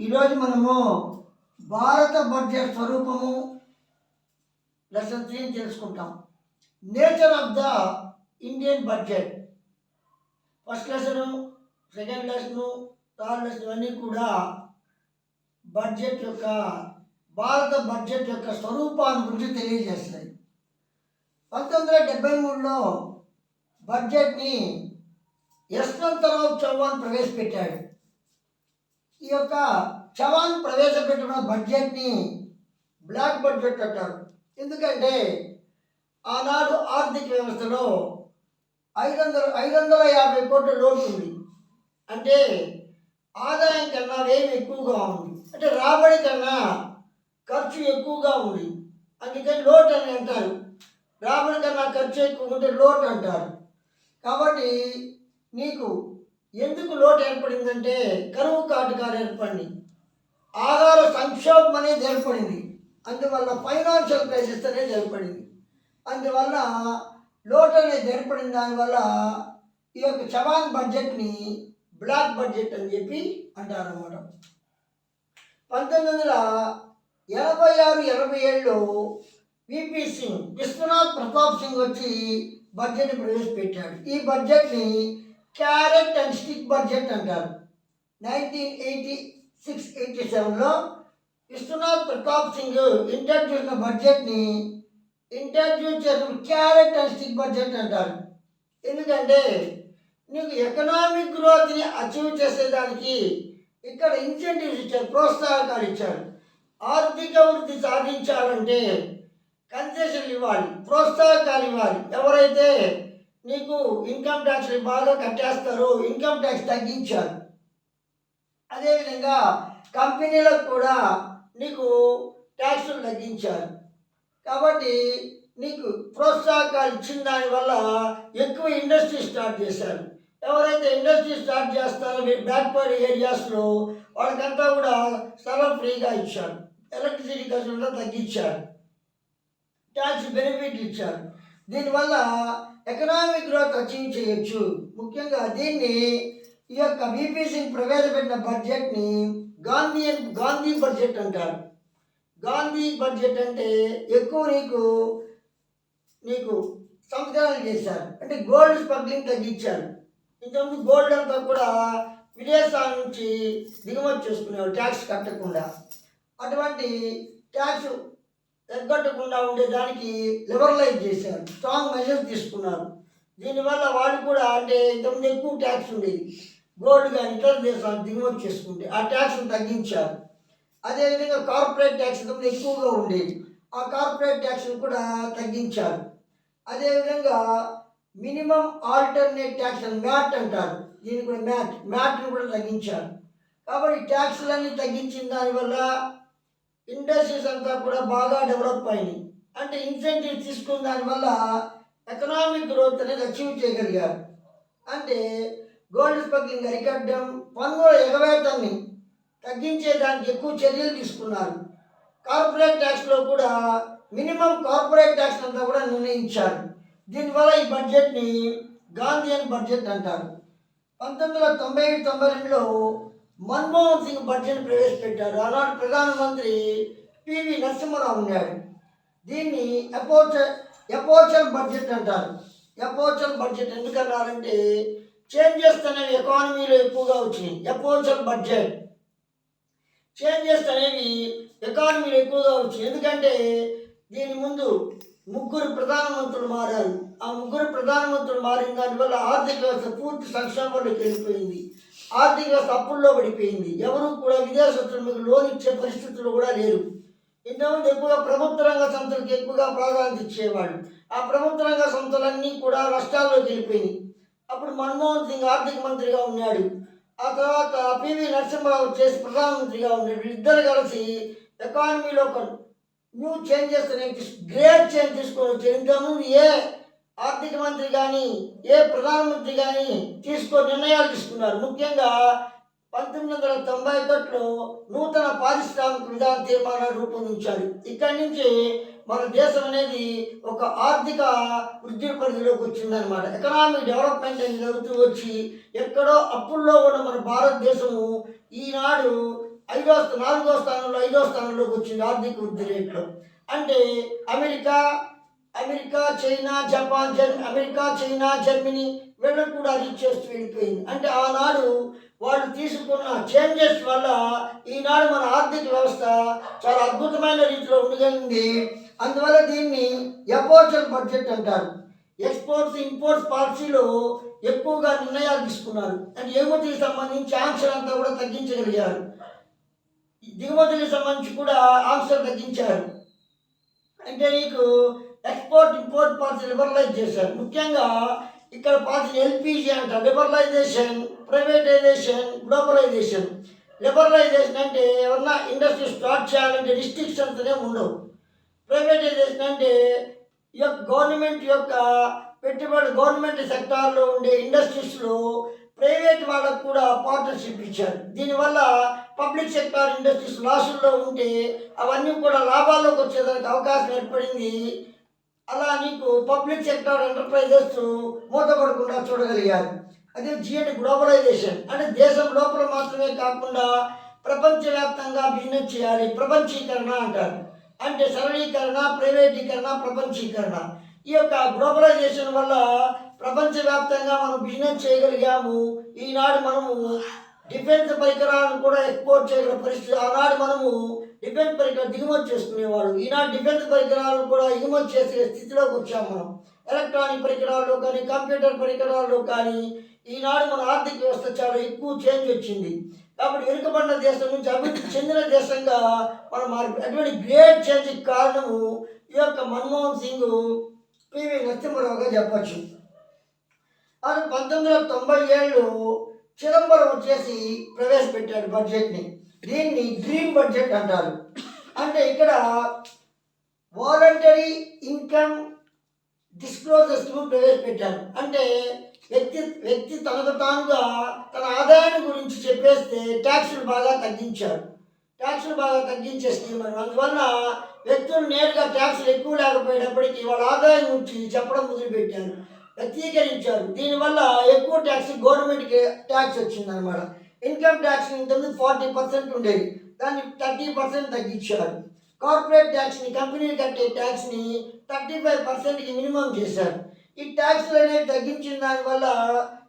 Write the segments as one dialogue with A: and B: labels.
A: ఈరోజు మనము భారత బడ్జెట్ స్వరూపము లెసన్ త్రీ తెలుసుకుంటాం? Nature of the Indian budget. First lesson second lesson third lesson అన్నీ కూడా బడ్జెట్ యొక్క భారత బడ్జెట్ యొక్క స్వరూపాన్ని గురించి తెలియజేస్తాయి. పంతొమ్మిది వందల డెబ్బై మూడులో బడ్జెట్ని యశ్వంతరావు చౌహాన్ ప్రవేశపెట్టాడు. ఈ యొక్క చవాన్ ప్రవేశపెట్టిన బడ్జెట్ని బ్లాక్ బడ్జెట్ అంటారు ఎందుకంటే ఆనాడు ఆర్థిక వ్యవస్థలో ఐదు వందల ఐదు వందల యాభై కోట్ల లోటు ఉంది. అంటే ఆదాయం కన్నా వ్యయం ఎక్కువగా ఉంది. అంటే రాబడి కన్నా ఖర్చు ఎక్కువగా ఉంది. అందుకని లోటు అని అంటారు. రాబడి కన్నా ఖర్చు ఎక్కువ ఉంటే లోటు అంటారు. కాబట్టి నీకు ఎందుకు లోటు ఏర్పడిందంటే కరువు కాటుకాలు ఏర్పడింది ఆహార సంక్షోభం అనేది ఏర్పడింది. అందువల్ల ఫైనాన్షియల్ క్రైసిస్ అనేది ఏర్పడింది. అందువల్ల లోటు అనేది ఏర్పడిన దానివల్ల ఈ యొక్క చవాన్ బడ్జెట్ని బ్లాక్ బడ్జెట్ అని చెప్పి అంటారన్నమాట. పంతొమ్మిది వందల ఎనభై ఆరు ఎనభై ఏడులో విపి సింగ్ విశ్వనాథ్ ప్రతాప్ సింగ్ వచ్చి బడ్జెట్ని ప్రవేశపెట్టాడు. ఈ బడ్జెట్ని క్యారెట్ అండ్ స్టిక్ బడ్జెట్ అంటారు. నైన్టీన్ ఎయిటీ సిక్స్ ఎయిటీ సెవెన్లో విశ్వనాథ్ ప్రతాప్ సింగ్ ఇంట్రడ్యూస్ చేసిన బడ్జెట్ని ఇంట్రడ్యూస్ చేసిన క్యారెట్ అండ్ స్టిక్ బడ్జెట్ అంటారు. ఎందుకంటే నీకు ఎకనామిక్ గ్రోత్ని అచీవ్ చేసేదానికి ఇక్కడ ఇన్సెంటివ్స్ ఇచ్చారు ప్రోత్సాహకాలు ఇచ్చారు. ఆర్థిక వృద్ధి సాధించాలంటే కన్సెషన్లు ఇవ్వాలి ప్రోత్సాహకాలు ఇవ్వాలి. ఎవరైతే నీకు ఇన్కమ్ ట్యాక్స్ బాగా కట్టేస్తారు ఇన్కమ్ ట్యాక్స్ తగ్గించారు. అదేవిధంగా కంపెనీలకు కూడా నీకు ట్యాక్సులు తగ్గించారు. కాబట్టి నీకు ప్రోత్సాహకాలు ఇచ్చిన దానివల్ల ఎక్కువ ఇండస్ట్రీ స్టార్ట్ చేశారు. ఎవరైతే ఇండస్ట్రీ స్టార్ట్ చేస్తారో బ్యాక్వర్డ్ ఏరియాస్లో వాళ్ళకంతా కూడా స్థలం ఫ్రీగా ఇచ్చారు. ఎలక్ట్రిసిటీ ఖర్చులు కూడా తగ్గించారు. ట్యాక్స్ బెనిఫిట్ ఇచ్చారు. దీనివల్ల ఎకనామిక్ గ్రోత్ అచీవ్ చేయొచ్చు. ముఖ్యంగా దీన్ని ఈ యొక్క బీపీ సింగ్ ప్రవేశపెట్టిన బడ్జెట్ని గాంధీ గాంధీ బడ్జెట్ అంటారు. గాంధీ బడ్జెట్ అంటే ఎక్కువ నీకు నీకు సంస్కరణలు చేశారు. అంటే గోల్డ్ స్మగ్లింగ్ తగ్గించారు. ఇంతకుముందు గోల్డ్ అంతా కూడా విదేశాల నుంచి దిగుమతి చేసుకునేవారు ట్యాక్స్ కట్టకుండా. అటువంటి ట్యాక్స్ ఎగ్గట్టకుండా ఉండేదానికి లిబరలైజ్ చేశారు. స్ట్రాంగ్ మెజర్స్ తీసుకున్నారు. దీనివల్ల వాళ్ళు కూడా అంటే ఇంతకుముందు ఎక్కువ ట్యాక్స్ ఉండేది. గోల్డ్ కానీ ఇతర దేశాలు దిగుమతి చేసుకుంటే ఆ ట్యాక్స్ను తగ్గించారు. అదేవిధంగా కార్పొరేట్ ట్యాక్స్ ఇంతకుముందు ఎక్కువగా ఉండేది. ఆ కార్పొరేట్ ట్యాక్స్ను కూడా తగ్గించారు. అదేవిధంగా మినిమం ఆల్టర్నేట్ ట్యాక్స్ అని మ్యాట్ అంటారు. దీన్ని కూడా మ్యాట్ మ్యాట్ని కూడా తగ్గించారు. కాబట్టి ట్యాక్స్లన్నీ తగ్గించిన దానివల్ల ఇండస్ట్రీస్ అంతా కూడా బాగా డెవలప్ అయినాయి. అంటే ఇన్సెంటివ్ తీసుకున్న దానివల్ల ఎకనామిక్ గ్రోత్ అనేది అచీవ్ చేయగలిగారు. అంటే గోల్డ్ స్మగ్లింగ్ అరికట్టడం పన్నుల ఎగవేతని తగ్గించేదానికి ఎక్కువ చర్యలు తీసుకున్నారు. కార్పొరేట్ ట్యాక్స్లో కూడా మినిమం కార్పొరేట్ ట్యాక్స్ అంతా కూడా నిర్ణయించారు. దీనివల్ల ఈ బడ్జెట్ని గాంధీయన్ బడ్జెట్ అంటారు. పంతొమ్మిది వందల తొంభై ఏడు తొంభై రెండులో మన్మోహన్ సింగ్ బడ్జెట్ ప్రవేశపెట్టారు. ఆనాడు ప్రధానమంత్రి పివి నరసింహారావు ఉన్నాడు. దీన్ని ఎపోచ అపోచల్ బడ్జెట్ అంటారు. అపోచల్ బడ్జెట్ ఎందుకన్నారంటే చేంజెస్ అనేవి ఎకానమీలో ఎక్కువగా వచ్చినాయి అపోచల్ బడ్జెట్ చేంజెస్ అనేవి ఎకానమీలో ఎక్కువగా వచ్చినాయి ఎందుకంటే దీని ముందు ముగ్గురు ప్రధానమంత్రులు మారారు. ఆ ముగ్గురు ప్రధానమంత్రులు మారిన దానివల్ల ఆర్థిక వ్యవస్థ పూర్తి సంక్షేమంలోకి వెళ్ళిపోయింది. ఆర్థిక వ్యవస్థ అప్పుల్లో పడిపోయింది. ఎవరు కూడా విదేశస్తుల మీకు లోన్ ఇచ్చే పరిస్థితులు కూడా లేరు. ఇంతకుముందు ఎక్కువగా ప్రభుత్వ రంగ సంస్థలకు ఎక్కువగా ప్రాధాన్యత ఇచ్చేవాడు ఆ ప్రభుత్వ రంగ సంస్థలన్నీ కూడా నష్టాల్లోకి వెళ్ళిపోయినాయి. అప్పుడు మన్మోహన్ సింగ్ ఆర్థిక మంత్రిగా ఉన్నాడు. ఆ తర్వాత పివి నరసింహరావు చేసి ప్రధానమంత్రిగా ఉన్నాడు. వీళ్ళిద్దరు కలిసి ఎకానమీలో ఒక న్యూ చేంజెస్ అనేవి గ్రేట్ చేంజ్ తీసుకొని వచ్చారు. ఇంతకుముందు ఏ ఆర్థిక మంత్రి కానీ ఏ ప్రధానమంత్రి కానీ తీసుకో నిర్ణయాలు తీసుకున్నారు. ముఖ్యంగా పంతొమ్మిది వందల తొంభై ఒకటిలో నూతన పారిశ్రామిక విధాన తీర్మానాలు రూపొందించారు. ఇక్కడి నుంచి మన దేశం అనేది ఒక ఆర్థిక వృద్ధి పరిధిలోకి వచ్చిందనమాట ఎకనామిక్ డెవలప్మెంట్ అనేది జరుగుతూ వచ్చి ఎక్కడో అప్పుల్లో ఉన్న మన భారతదేశము ఈనాడు ఐదో నాలుగో స్థానంలో ఐదో స్థానంలోకి వచ్చింది ఆర్థిక వృద్ధి రేట్లో. అంటే అమెరికా అమెరికా చైనా జపాన్ జర్ అమెరికా చైనా జర్మనీ వీళ్ళకు కూడా అది చేస్తూ వెళ్ళిపోయింది. అంటే ఆనాడు వాళ్ళు తీసుకున్న చేంజెస్ వల్ల ఈనాడు మన ఆర్థిక వ్యవస్థ చాలా అద్భుతమైన రీతిలో ఉండగలిగింది. అందువల్ల దీన్ని ఎపోర్చల్ బడ్జెట్ అంటారు. ఎక్స్పోర్ట్స్ ఇంపోర్ట్స్ పాలసీలో ఎక్కువగా నిర్ణయాలు తీసుకున్నారు. అంటే ఎగుమతికి సంబంధించి ఆంక్షలంతా కూడా తగ్గించగలిగారు. దిగుమతులకు సంబంధించి కూడా ఆంక్షలు తగ్గించారు. అంటే నీకు ఎక్స్పోర్ట్ ఇంపోర్ట్ పాలసీ లిబరలైజ్ చేశారు ముఖ్యంగా ఇక్కడ పాలసీ ఎల్పిజి అంటారు లిబరలైజేషన్ ప్రైవేటైజేషన్ గ్లోబలైజేషన్ లిబరలైజేషన్ అంటే ఎవరన్నా ఇండస్ట్రీ స్టార్ట్ చేయాలంటే రిస్ట్రిక్షన్స్ అనేవి ఉండవు. ప్రైవేటైజేషన్ అంటే ఈ యొక్క గవర్నమెంట్ యొక్క పెట్టుబడి గవర్నమెంట్ సెక్టార్లో ఉండే ఇండస్ట్రీస్లో ప్రైవేట్ వాళ్ళకు కూడా పార్ట్నర్షిప్ ఇచ్చారు. దీనివల్ల పబ్లిక్ సెక్టార్ ఇండస్ట్రీస్ లాసుల్లో ఉంటే అవన్నీ కూడా లాభాల్లోకి వచ్చేదానికి అవకాశం ఏర్పడింది. అలా నీకు పబ్లిక్ సెక్టార్ ఎంటర్ప్రైజెస్ మూతపడకుండా చూడగలిగారు. అదే జిఎన్ గ్లోబలైజేషన్. అంటే దేశం లోపల మాత్రమే కాకుండా ప్రపంచవ్యాప్తంగా బిజినెస్ చేయాలి. ప్రపంచీకరణ అంటారు. అంటే సరళీకరణ ప్రైవేటీకరణ ప్రపంచీకరణ. ఈ యొక్క గ్లోబలైజేషన్ వల్ల ప్రపంచవ్యాప్తంగా మనం బిజినెస్ చేయగలిగాము. ఈనాడు మనము డిఫెన్స్ పరికరాలను కూడా ఎక్స్పోర్ట్ చేయగల పరిస్థితి ఆనాడు మనము డిఫెన్స్ పరికరాలు దిగుమతి చేసుకునేవాళ్ళు ఈనాడు డిఫెన్స్ పరికరాలు కూడా ఎగుమతి చేసే స్థితిలోకి వచ్చాం మనం. ఎలక్ట్రానిక్ పరికరాల్లో కానీ కంప్యూటర్ పరికరాల్లో కానీ ఈనాడు మన ఆర్థిక వ్యవస్థ చాలా ఎక్కువ చేంజ్ వచ్చింది. కాబట్టి వెనుకబడిన దేశం నుంచి అభివృద్ధి చెందిన దేశంగా మనం మారి అటువంటి గ్రేట్ చేంజ్కి కారణము ఈ యొక్క మన్మోహన్ సింగ్ పివి నరసింహరావుగా చెప్పచ్చు. అది పంతొమ్మిది వందల తొంభై ఏళ్ళు చిదంబరం వచ్చేసి ప్రవేశపెట్టాడు బడ్జెట్ని. దీన్ని గ్రీన్ బడ్జెట్ అంటారు. అంటే ఇక్కడ వాలంటరీ ఇన్కమ్ డిస్క్లోజెస్ను ప్రవేశపెట్టారు. అంటే వ్యక్తి వ్యక్తి తనకు తానుగా తన ఆదాయాన్ని గురించి చెప్పేస్తే ట్యాక్సులు బాగా తగ్గించారు. ట్యాక్సులు బాగా తగ్గించే స్కీమ్ అని అందువల్ల వ్యక్తులు నేరుగా ట్యాక్సులు ఎక్కువ లేకపోయేటప్పటికీ వాళ్ళ ఆదాయం గురించి చెప్పడం మొదలుపెట్టారు. వ్యక్తీకరించారు దీనివల్ల ఎక్కువ ట్యాక్స్ గవర్నమెంట్కి ట్యాక్స్ వచ్చిందనమాట. ఇన్కమ్ ట్యాక్స్ ఇంతకుముందు ఫార్టీ పర్సెంట్ ఉండేది. దాన్ని థర్టీ పర్సెంట్ తగ్గించారు. కార్పొరేట్ ట్యాక్స్ని కంపెనీలు కట్టే ట్యాక్స్ని థర్టీ ఫైవ్ పర్సెంట్కి మినిమం చేశారు. ఈ ట్యాక్స్లు అనేవి తగ్గించిన దానివల్ల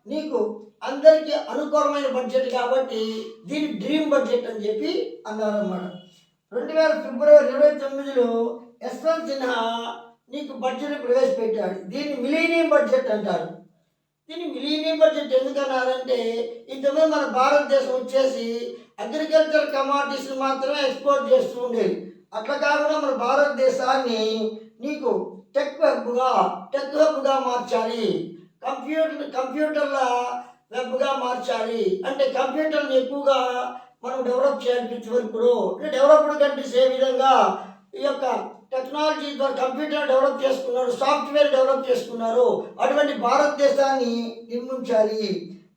A: నీకు అందరికీ అనుకూలమైన బడ్జెట్ కాబట్టి దీన్ని డ్రీమ్ బడ్జెట్ అని చెప్పి అన్నారన్నమాట. రెండు వేల ఫిబ్రవరి ఇరవై తొమ్మిదిలో యశ్వంత్ సిన్హా నీకు బడ్జెట్ ప్రవేశపెట్టాడు. దీన్ని మిలీనియం బడ్జెట్ అంటారు. దీన్ని మిలీనియం బడ్జెట్ ఎందుకన్నారంటే ఇంతకుముందు మన భారతదేశం వచ్చేసి అగ్రికల్చర్ కమాడిటీస్ మాత్రమే ఎక్స్పోర్ట్ చేస్తూ ఉండేది. అట్లా కాకుండా మన భారతదేశాన్ని నీకు టెక్ వెబ్గా టెక్ వెబ్గా మార్చాలి. కంప్యూటర్ కంప్యూటర్ల వెబ్గా మార్చాలి. అంటే కంప్యూటర్ని ఎక్కువగా మనం డెవలప్ చేయాలి ఇప్పుడు డెవలప్డ్ కంట్రీస్ ఏ విధంగా ఈ యొక్క టెక్నాలజీ ద్వారా కంప్యూటర్ డెవలప్ చేసుకున్నారు సాఫ్ట్వేర్ డెవలప్ చేసుకున్నారు. అటువంటి భారతదేశాన్ని నిర్మించాలి.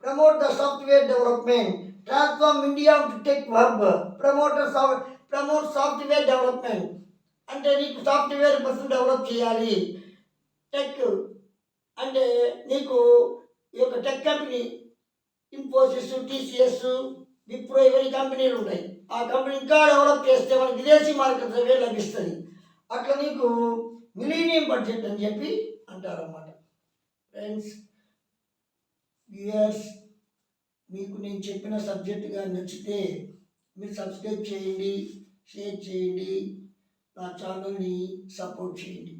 A: Promote the software development. Transform India to tech hub promote soft promote software development. అంటే నీకు సాఫ్ట్వేర్ పర్సన్ డెవలప్ చేయాలి. టెక్ అంటే నీకు ఈ యొక్క టెక్ కంపెనీ ఇన్ఫోసిస్ టీసీఎస్ విప్రో ఇవన్నీ కంపెనీలు ఉన్నాయి. ఆ కంపెనీ ఇంకా డెవలప్ చేస్తే మనకి విదేశీ మార్కెట్ ద్రవ్యం లభిస్తుంది? అట్లా నీకు మిలీనియం బడ్జెట్ అని చెప్పి అంటారన్నమాట. ఫ్రెండ్స్ వ్యూయర్స్ మీకు నేను చెప్పిన సబ్జెక్టుగా నచ్చితే మీరు సబ్స్క్రైబ్ చేయండి షేర్ చేయండి నా ఛానల్ని సపోర్ట్ చేయండి.